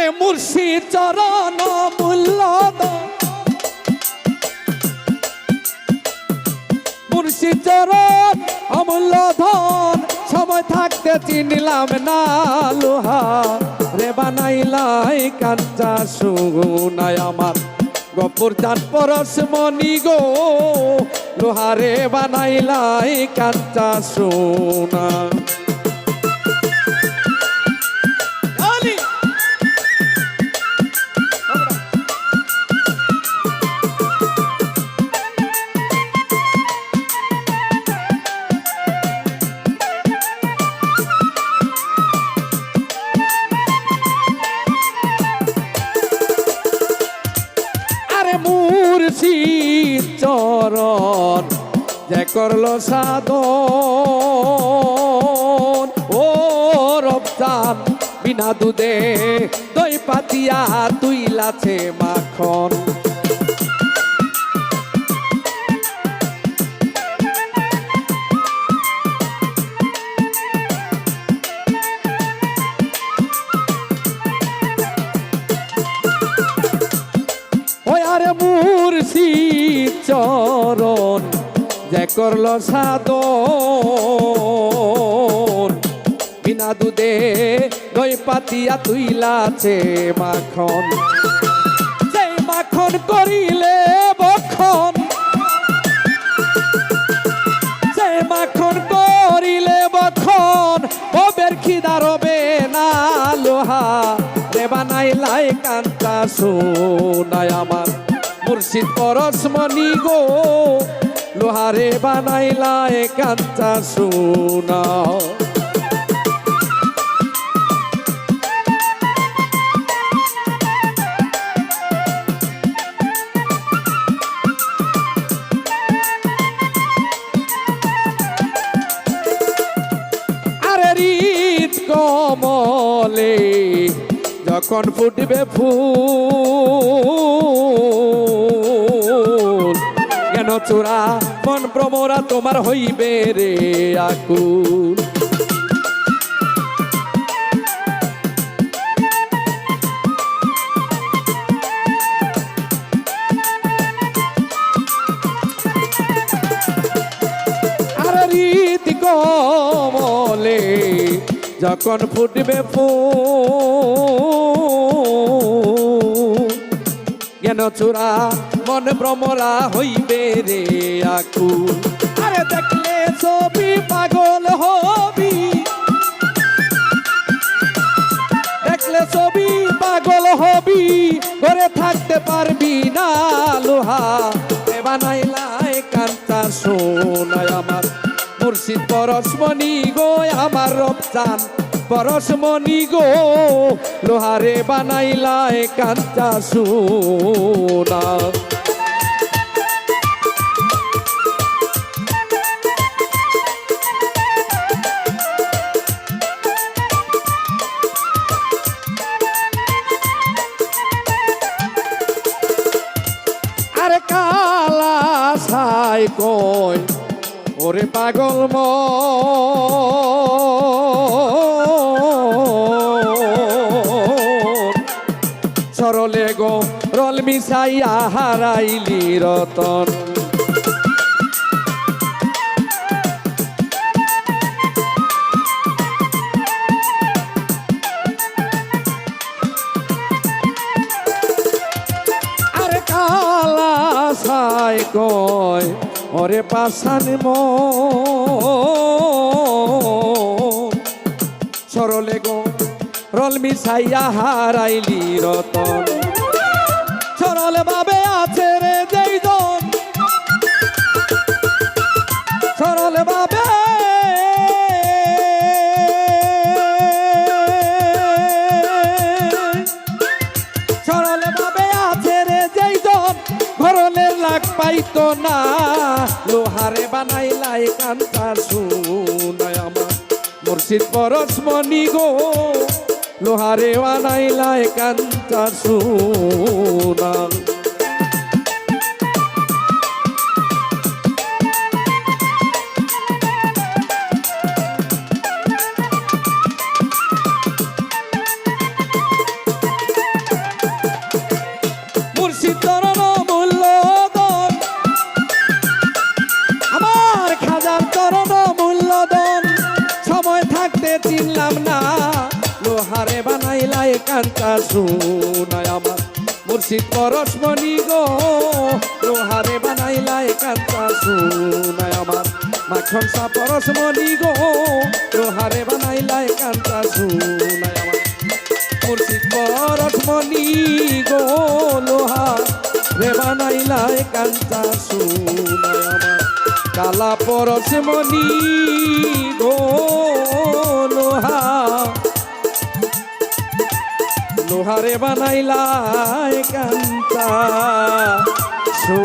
আরে মুর্শিদ চরণ মূল্য মুর্শিদ চরণ অমূল্য ধন সময় থাকতে চিনিলাম না লোহা। রে বানাইলাই কাঞ্চা সুনাই আমার। গপুর চান পরশ মনি গো। লোহারে বানাইলাই কাঞ্চা সোনা মুর্শিদ চরণ যে করল সাধন। ও রপ্তান বিনা দুধে দই পাতিয়া তুইলাছে মাখন। করল সাধন বিনা দুধে দই পাতিয়া তুইলাছে মাখন। সেই মাখন করিলে বখন। সেই মাখন করিলে বখন ববের খিদা রবে না লোহা। রে বানাইলাই কান্তা সোনায় আমার। মুর্শিদ পরশমণি গো লোহারে বানাইলাই কান্তা সোনা। কমলে যখন ফুটবে ফুল চোরা মন প্রমরা তোমার হইবে রে আকুল। কমলে যখন ফুটবে ফুল চূড়া, মন ভ্রমরা হইবে রে আকুল আরে দেখলে ছবি পাগল হবি। দেখলে ছবি পাগল হবি, ঘরে থাকতে পারবি না লোহা। বানাইলাই কান্তা সোনায় আমার, মুর্শিদ পরশমণি গো আমার রবচান পরশমণি গো লোহারে বানাইলাই কান্তা সোনা। কই ওরে পাগল ম মিশাইয়া হারাইলি রতন। সাই কয় ওরে পাশান সরলে গো রল মিশাইয়া হারাইলি রতন। সরলে ভাবে আছে রে যেই জন সরলে ভাবে। সরল ভাবে আছে রে যেই জন ঘরনের লাগ পাইতো না। লোহারে বানাইলাই কান্তা শুনায় আমার। মুর্শিদ পরশমণি গো। লোহারে বানাইলাই কান্তা শুনা তোমারে চিনলাম না। লোহারে বানাইলাই কান্তা শুনাই আমার। মুর্শিদ পরশমণি গো, লোহারে বানাইলাই কান্তা শুনাই আমার। মাখন সা পরশমণি গো, লোহারে বানাইলাই কান্তা শুনাই আমার। মুর্শিদ পরশমণি গো লোহা রে বানাইলাই কান্তা আমার কালা পরশমণি মনি লোহা। লোহারে বানাইলা কান্তা শো